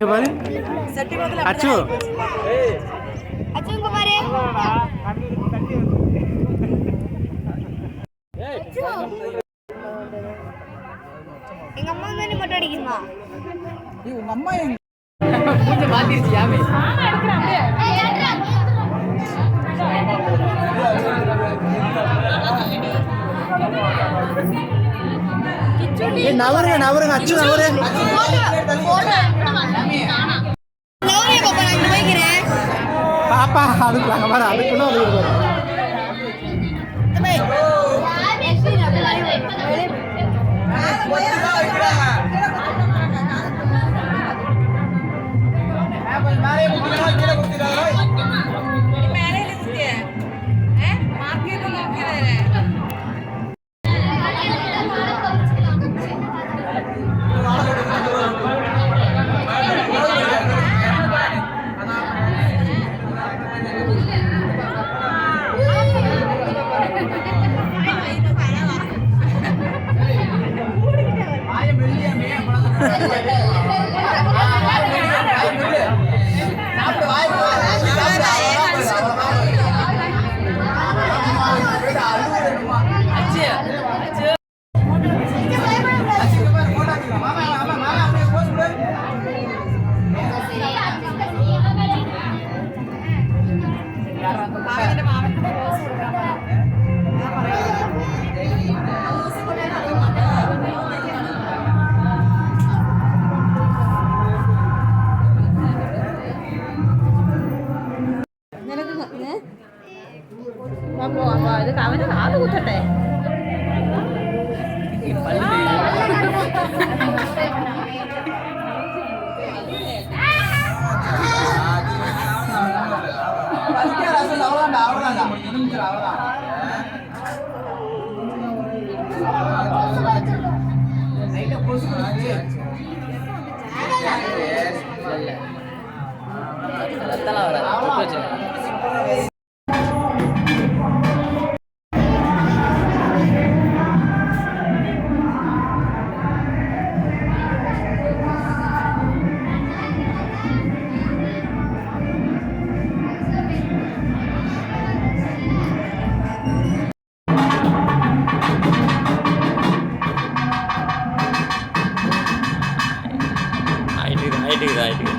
பாரு அச்சு அச்சுங்க பாரு. எங்க அம்மா தானே மட்டும் அடிக்குமா? நவருங்க அச்சு நவரு லவ்ரியா பாப்பா நான் இங்க போய்க்கிறேன். பாப்பா அதுக்கு அங்கே பாரு அதுக்குன்னு அது Yeah. இருக்கு 这个还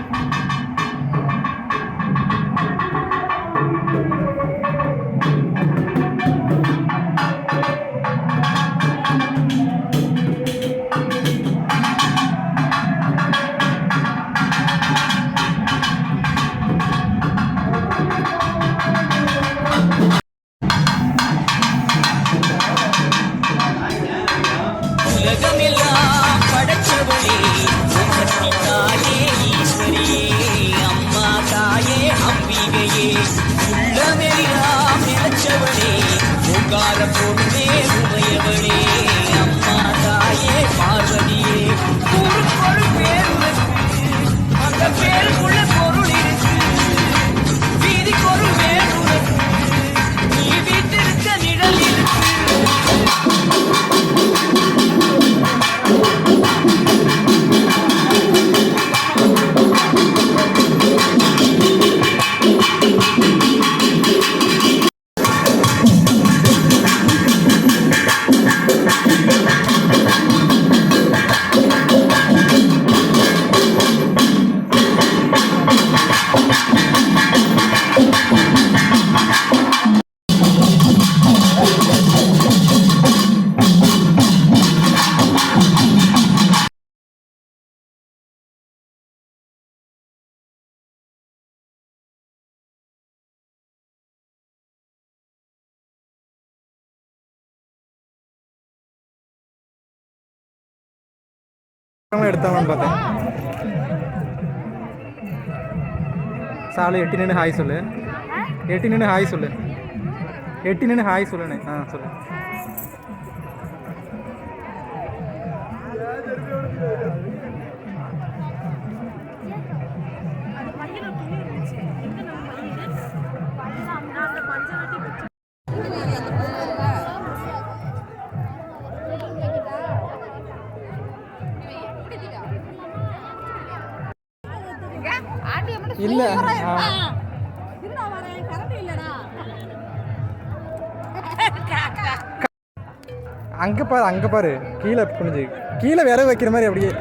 எடுத்தாங்கன்னு பார்த்தேன். சாலு எட்டி நின்று ஹாய் சொல்லு. எட்டி நின்று ஹாய் சொல்லு. எட்டி நின்று ஹாய் சொல்லுண்ணே ஆ சொல்லு. இல்லை. அங்கே பாரு அங்கே பாரு. கீழே குனிஞ்சு கீழே விரவு வைக்கிற மாதிரி அப்படியே